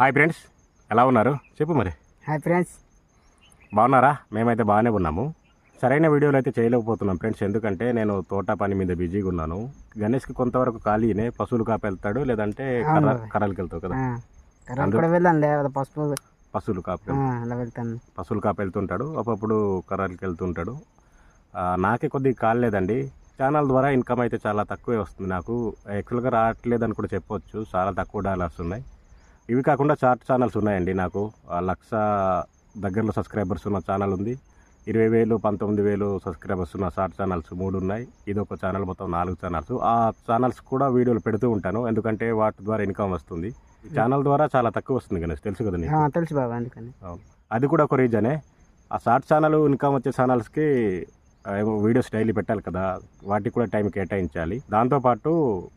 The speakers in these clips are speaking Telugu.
హాయ్ ఫ్రెండ్స్ ఎలా ఉన్నారు? చెప్పు మరి. హాయ్ ఫ్రెండ్స్ బాగున్నారా? మేమైతే బాగానే ఉన్నాము. సరైన వీడియోలు అయితే చేయలేకపోతున్నాం ఫ్రెండ్స్ ఎందుకంటే నేను తోట పని మీద బిజీగా ఉన్నాను. గణేష్కి కొంతవరకు ఖాళీనే పశువులు కాపు వెళ్తాడు లేదంటే కర్ర. కర్రలకి వెళ్తావు కదా. పసుపు పశువులు కాపు పశువులు కాపు వెళ్తుంటాడు అప్పుడప్పుడు కర్రలకి వెళ్తుంటాడు నాకే కొద్దిగా కాలేదండి ఛానల్ ద్వారా ఇన్కమ్ అయితే చాలా తక్కువే వస్తుంది నాకు. యాక్చువల్గా రావట్లేదు అని కూడా చెప్పొచ్చు చాలా తక్కువ డాలర్స్ ఉన్నాయి. ఇవి కాకుండా షార్ట్ ఛానల్స్ ఉన్నాయండి నాకు. లక్ష దగ్గరలో సబ్స్క్రైబర్స్ ఉన్న ఛానల్ ఉంది. ఇరవై వేలు పంతొమ్మిది వేలు సబ్స్క్రైబర్స్ ఉన్న షార్ట్ ఛానల్స్ మూడు ఉన్నాయి. ఇది ఒక ఛానల్ మొత్తం నాలుగు ఛానల్స్. ఆ ఛానల్స్ కూడా వీడియోలు పెడుతూ ఉంటాను. ఎందుకంటే వాటి ద్వారా ఇన్కమ్ వస్తుంది. ఈ ఛానల్ ద్వారా చాలా తక్కువ వస్తుంది గణేష్. తెలుసు కదా తెలుసు బాబా అందుకని. అది కూడా ఒక రీజనే ఆ షార్ట్ ఛానల్ ఇన్కమ్ వచ్చే ఛానల్స్కి వీడియోస్ డైలీ పెట్టాలి కదా. వాటికి కూడా టైం కేటాయించాలి. దాంతోపాటు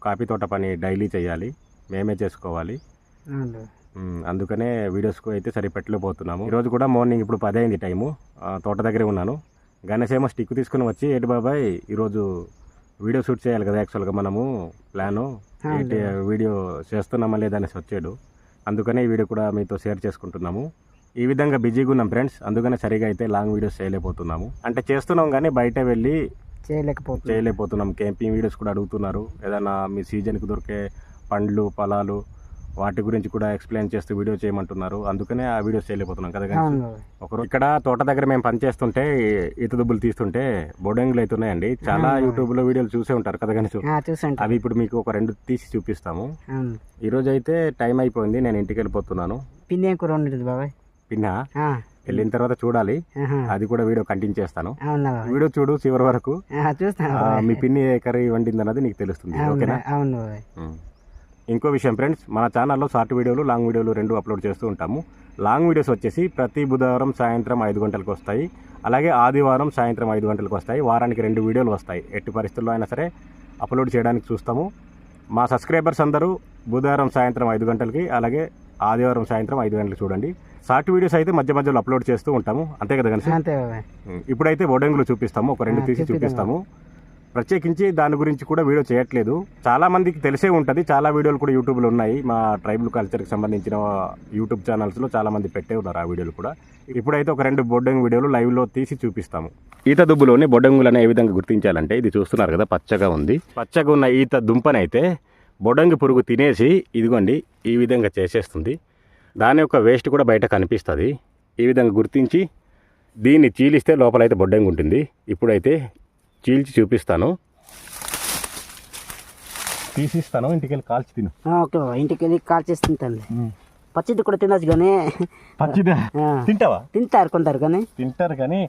కాఫీ తోట పని డైలీ చేయాలి. మేమే చేసుకోవాలి. అందుకనే వీడియోస్కు అయితే సరి పెట్టలేకపోతున్నాము ఈరోజు కూడా మార్నింగ్ ఇప్పుడు పది అయింది టైము తోట దగ్గరే ఉన్నాను. గణేష్ ఏమో స్టిక్ తీసుకుని వచ్చి ఏంటి బాబాయ్ ఈరోజు వీడియో షూట్ చేయాలి కదా యాక్చువల్గా మనము ప్లాను. వీడియో చేస్తున్నామా లేదనేసి వచ్చాడు. అందుకనే ఈ వీడియో కూడా మీతో షేర్ చేసుకుంటున్నాము. ఈ విధంగా బిజీగా ఉన్నాం ఫ్రెండ్స్. అందుకనే సరిగా అయితే లాంగ్ వీడియోస్ చేయలేకపోతున్నాము. అంటే చేస్తున్నాం కానీ బయట వెళ్ళి చేయలేకపోతున్నా. చేయలేకపోతున్నాం. క్యాంపింగ్ వీడియోస్ కూడా అడుగుతున్నారు. ఏదైనా మీ సీజన్కి దొరికే పండ్లు పొలాలు వాటి గురించి కూడా ఎక్స్ప్లెయిన్ చేస్తూ వీడియో చేయమంటున్నారు. అందుకనే ఆ వీడియోస్ చేయలేకపోతున్నాం కదా ఒకరు ఇక్కడ తోట దగ్గర మేము పని చేస్తుంటే ఈత దుబ్బులు తీస్తుంటే బోర్డింగ్లు అవుతున్నాయండి. చాలా. యూట్యూబ్లో వీడియోలు చూసే ఉంటారు కదా కానీ అవి ఇప్పుడు మీకు ఒక రెండు తీసి చూపిస్తాము. ఈ రోజు అయితే టైం అయిపోయింది నేను ఇంటికి వెళ్ళిపోతున్నాను. కూర వండుతుంది బాబాయ్? పిన్న? వెళ్ళిన తర్వాత చూడాలి. అది కూడా వీడియో కంటిన్యూ చేస్తాను. వీడియో చూడు చివరి వరకు. మీ పిన్ని ఏ కర్రీ వండింది అన్నది నీకు తెలుస్తుంది ఓకేనా? అవును. ఇంకో విషయం ఫ్రెండ్స్ మన ఛానల్లో షార్ట్ వీడియోలు లాంగ్ వీడియోలు రెండు అప్లోడ్ చేస్తూ ఉంటాము. లాంగ్ వీడియోస్ వచ్చేసి ప్రతి బుధవారం సాయంత్రం ఐదు గంటలకు వస్తాయి. అలాగే ఆదివారం సాయంత్రం ఐదు గంటలకు వస్తాయి. వారానికి రెండు వీడియోలు వస్తాయి. ఎట్టి పరిస్థితుల్లో అయినా సరే అప్లోడ్ చేయడానికి చూస్తాము. మా సబ్స్క్రైబర్స్ అందరూ బుధవారం సాయంత్రం ఐదు గంటలకి అలాగే ఆదివారం సాయంత్రం ఐదు గంటలకు చూడండి. షార్ట్ వీడియోస్ అయితే మధ్య మధ్యలో అప్లోడ్ చేస్తూ ఉంటాము. అంతే కదా కనుక ఇప్పుడైతే బోర్డింగ్లు చూపిస్తాము. ఒక రెండు తీసి. చూపిస్తాము. ప్రత్యేకించి దాని గురించి కూడా వీడియో చేయట్లేదు. చాలా మందికి తెలిసే ఉంటుంది. చాలా వీడియోలు కూడా యూట్యూబ్లో ఉన్నాయి. మా ట్రైబల్ కల్చర్కి సంబంధించిన యూట్యూబ్ ఛానల్స్లో చాలా మంది పెట్టే ఉన్నారు ఆ వీడియోలు కూడా. ఇప్పుడైతే ఒక రెండు బొడ్డంగి వీడియోలు లైవ్లో తీసి చూపిస్తాము. ఈత దుబ్బులోని బొడ్డంగులను ఏ విధంగా గుర్తించాలంటే ఇది చూస్తున్నారు కదా పచ్చగా ఉంది. పచ్చగా ఉన్న ఈత దుంపనైతే బొడంగి పురుగు తినేసి ఇదిగోండి ఈ విధంగా చేసేస్తుంది. దాని యొక్క వేస్ట్ కూడా బయట కనిపిస్తుంది. ఈ విధంగా గుర్తించి దీన్ని చీలిస్తే లోపలైతే బొడ్డంగి ఉంటుంది ఇప్పుడైతే చీల్చి చూపిస్తాను. తీసిస్తాను ఇంటికి వెళ్ళి కాల్చి తిను. ఆ, ఓకే ఇంటికి వెళ్ళి కాల్ చేసి తింటాను పచ్చిది కూడా తినచ్చు కానీ పచ్చిదా? తింటావా? తింటారు కొందరు కానీ. తింటారు కానీ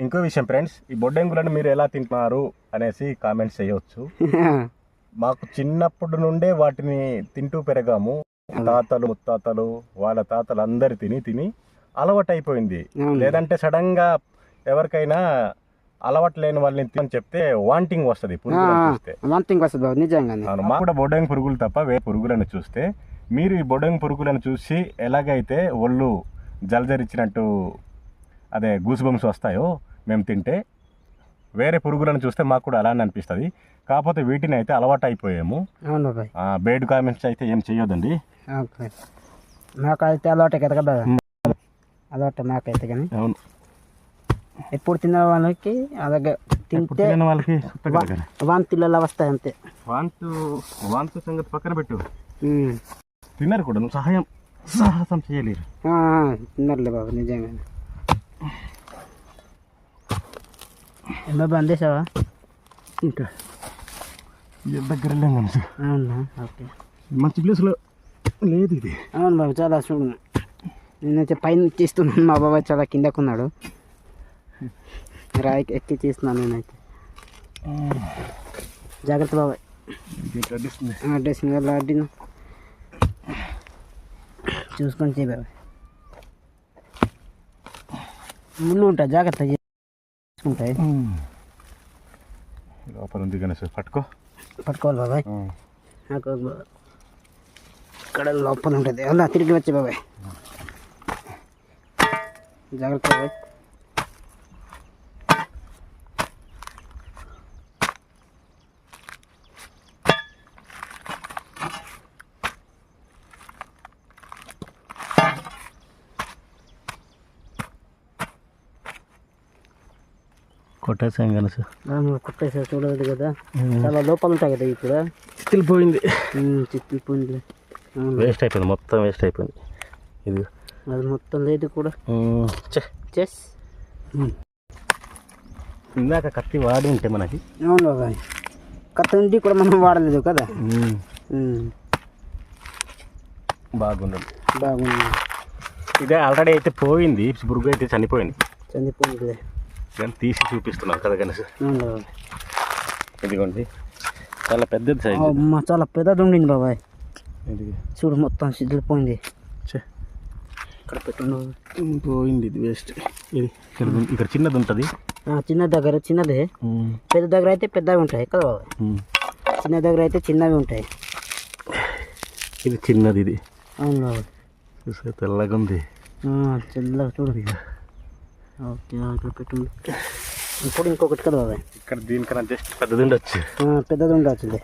ఇంకో విషయం ఫ్రెండ్స్ ఈ బొడ్డెంగులను మీరు ఎలా తింటున్నారు అనేసి కామెంట్స్ చేయవచ్చు మాకు చిన్నప్పటి నుండే వాటిని తింటూ పెరగాము. తాతలు ముత్తాతలు వాళ్ళ తాతలు అందరు తిని తిని అలవాటు అయిపోయింది. లేదంటే సడన్గా ఎవరికైనా అలవాటు లేని వాళ్ళని తిని చెప్తే వాంటింగ్ వస్తుంది పురుగులను చూస్తే. వన్ థింగ్ వస్తుంది నిజంగానే అవును మాకు కూడా బొడ్డంగి పురుగులు తప్ప వే పురుగులను చూస్తే మీరు ఈ బొడ్డంగి పురుగులను చూసి ఎలాగైతే ఒళ్ళు జలజరిచ్చినట్టు అదే గూస్ బంప్స్ వస్తాయో మేము తింటే వేరే పురుగులను చూస్తే మాకు కూడా అలానే అనిపిస్తుంది. కాకపోతే వీటిని అయితే అలవాటు అయిపోయాము బేడ్ కామెంట్స్ అయితే ఏం చెయ్యొద్దండి. ఓకే. నాకైతే అలవాటే కదా అలవాటే నాకైతే కానీ. అవును. ఎప్పుడు తిన్న వాళ్ళకి అలాగే తింటే వాళ్ళకి వాంతిలలో వస్తాయి అంతే. వాంతు వాంతు సంగతి పక్కన పెట్టు. తిన్నారు కూడా నువ్వు సహాయం సాహసం చేయలేరు. ఆ, తిన్నారులే బాబు నిజంగానే ఏం బాబు అందేశావా? ఇంకా. దగ్గర వెళ్ళాం కనుక అవునా? ఓకే. మంచి ప్లేస్లో లేదు ఇది. అవును బాబు చాలా చూడు. నేనైతే పైన తీస్తున్నాను మా బాబాయ్ చాలా కిందకున్నాడు రాయి ఎక్కి తీస్తున్నాను నేనైతే. జాగ్రత్త బాబాయ్. డ్రెస్ వల్ల అడ్డిన చూసుకొని చేయి బాబాయ్. ముళ్ళు ఉంటాయి జాగ్రత్త చేసుకుంటాయి లోపల ఉంది గణేష్ పట్టుకో. పట్టుకోవాలి బాబాయ్. నాకు ఇక్కడ లోపల ఉంటుంది. అలా తిరిగి వచ్చి బాబాయ్. జాగ్రత్త బాబాయ్. కొట్టేసాం కనుక కొట్టేసారు చూడదు కదా. చాలా లోపల ఉంటాయి కదా ఇప్పుడు వెళ్ళిపోయింది చిక్కిపోయింది వేస్ట్ అయిపోయింది మొత్తం వేస్ట్ అయిపోయింది. ఇది అది మొత్తం లేదు కూడా. ఛే, చెస్. ఇందాక కత్తి వాడి ఉంటే మనకి. అవును కత్తి ఉండి కూడా మనం వాడలేదు కదా. బాగుండదు బాగుంది. ఇదే ఆల్రెడీ అయితే పోయింది పురుగు అయితే చనిపోయింది. చనిపోయింది కానీ తీసి చూపిస్తున్నారు కదా బాబాయ్ ఇదిగోండి. చాలా పెద్దది సైజు చాలా పెద్దది ఉండింది బాబాయ్. ఇది చూడు మొత్తం సిద్ధిపోయింది ఇక్కడ పెట్టుండు పోయింది ఇది వేస్ట్ ఇది ఇక్కడ చిన్నది ఉంటుంది. ఆ, చిన్న దగ్గర చిన్నదే. పెద్ద దగ్గర అయితే పెద్దవి ఉంటాయి కదా బాబాయ్. చిన్న దగ్గర అయితే చిన్నవి ఉంటాయి. ఇది చిన్నది ఇది. అవును బాబాయ్. తెల్లగా ఉంది. ఆ, చిన్నగా చూడు. ఓకే పెట్టుండు. ఇప్పుడు ఇంకొకటి కదా బాబాయ్. ఇక్కడ దీనికన్నా జస్ట్ పెద్దది ఉండొచ్చు ఆ, పెద్దది ఉండొచ్చులే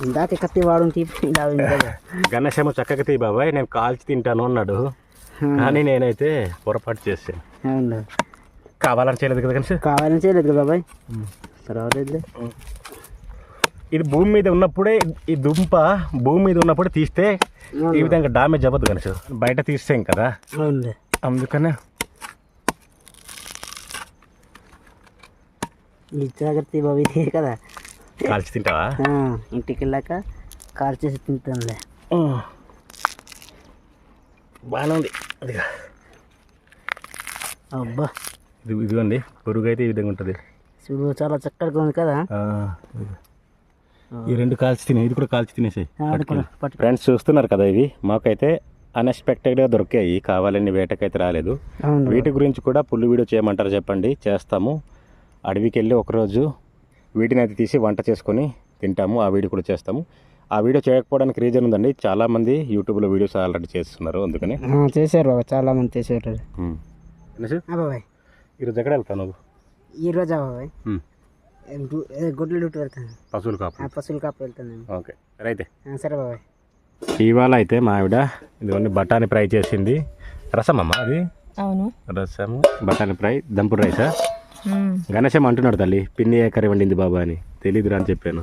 ఇందాక కత్తి ఉంది కదా గణేశేమో చక్కగా తీ బాబాయ్ నేను కాల్చి తింటాను అన్నాడు. కానీ నేనైతే పొరపాటు చేశాను. అవును? కావాలని చేయలేదు కదా కనీసం? కావాలని చేయలేదు కదా బాబాయ్? పర్వాలేదులే. ఇది భూమి మీద ఉన్నప్పుడే ఈ దుంప భూమి మీద ఉన్నప్పుడే తీస్తే ఈ విధంగా డామేజ్ అవ్వదు కనీసం. బయట తీస్తాం కదా? అందుకనే జాగ్రత్త బాబు ఇదే కదా. కాల్చి తింటావా? ఇంటికి వెళ్ళాక కాల్ చేసి తింటానులే బాగానే ఉంది. అదిగా. అబ్బా. ఇది ఇదిగోండి పురుగు అయితే ఈ విధంగా ఉంటుంది. చూడు చాలా చక్కగా ఉంది కదా. ఈ రెండు కాల్చి తినే ఇది కూడా కాల్చి తినేసాయి. ఫ్రెండ్స్ చూస్తున్నారు కదా ఇవి. మాకైతే అన్ఎక్స్పెక్టెడ్గా దొరికాయి. కావాలని వేటకైతే రాలేదు. వీటి గురించి కూడా పుల్లు వీడియో చేయమంటారు చెప్పండి. చేస్తాము. అడవికి వెళ్ళి ఒకరోజు వీటిని అయితే తీసి వంట చేసుకొని తింటాము. ఆ వీడియో కూడా చేస్తాము. ఆ వీడియో చేయకపోవడానికి రీజన్ ఉందండి. చాలామంది యూట్యూబ్లో వీడియోస్ ఆల్రెడీ చేస్తున్నారు. అందుకని ఆ, చేశారు బాబా. చాలా మంది చేశారు బాబాయ్. ఈరోజు ఎక్కడ వెళ్తావు నువ్వు? ఈ రోజా బాబాయ్? గుడ్లు డ్యూటీ వెళ్తాను. పశువులు కాపు ఆ, పశువుల కాపు వెళ్తాను. ఓకే. రైతే. ఆ, సరే బాబాయ్. ఇవాళ అయితే మా ఆవిడ ఇదిగోండి బఠానీ ఫ్రై చేసింది. రసం అమ్మ అది? అవును. రసము బఠానీ ఫ్రై దంపుడు రైసా? గణేశం అంటున్నాడు తల్లి పిన్ని ఏకరి కర్రీ వండింది బాబా అని. తెలీదురా అని చెప్పాను.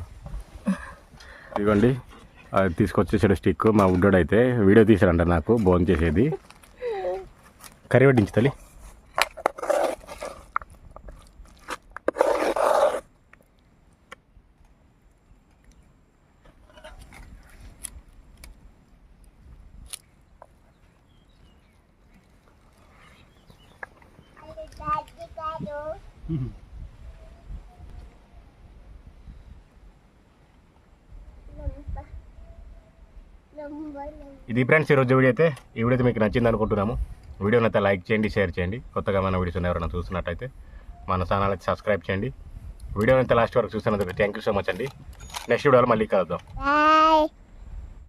ఇదిగోండి అది తీసుకొచ్చేసాడు స్టిక్ మా ఉడ్డోడు అయితే వీడియో తీసాడంట నాకు భోజనం చేసేది. కర్రీ వడ్డించి తల్లి. ఇది ఫ్రెండ్స్ ఈరోజు వీడియో అయితే ఈ వీడియో మీకు నచ్చింది అనుకుంటున్నాము. వీడియోని అయితే లైక్ చేయండి షేర్ చేయండి. కొత్తగా మన వీడియోస్ ఎవరైనా చూస్తున్నట్టయితే మన ఛానల్ అయితే సబ్స్క్రైబ్ చేయండి. వీడియోని అయితే లాస్ట్ వరకు చూసినందుకు థ్యాంక్ యూ సో మచ్ అండి. నెక్స్ట్ వీడియోలో మళ్ళీ కలుద్దాం.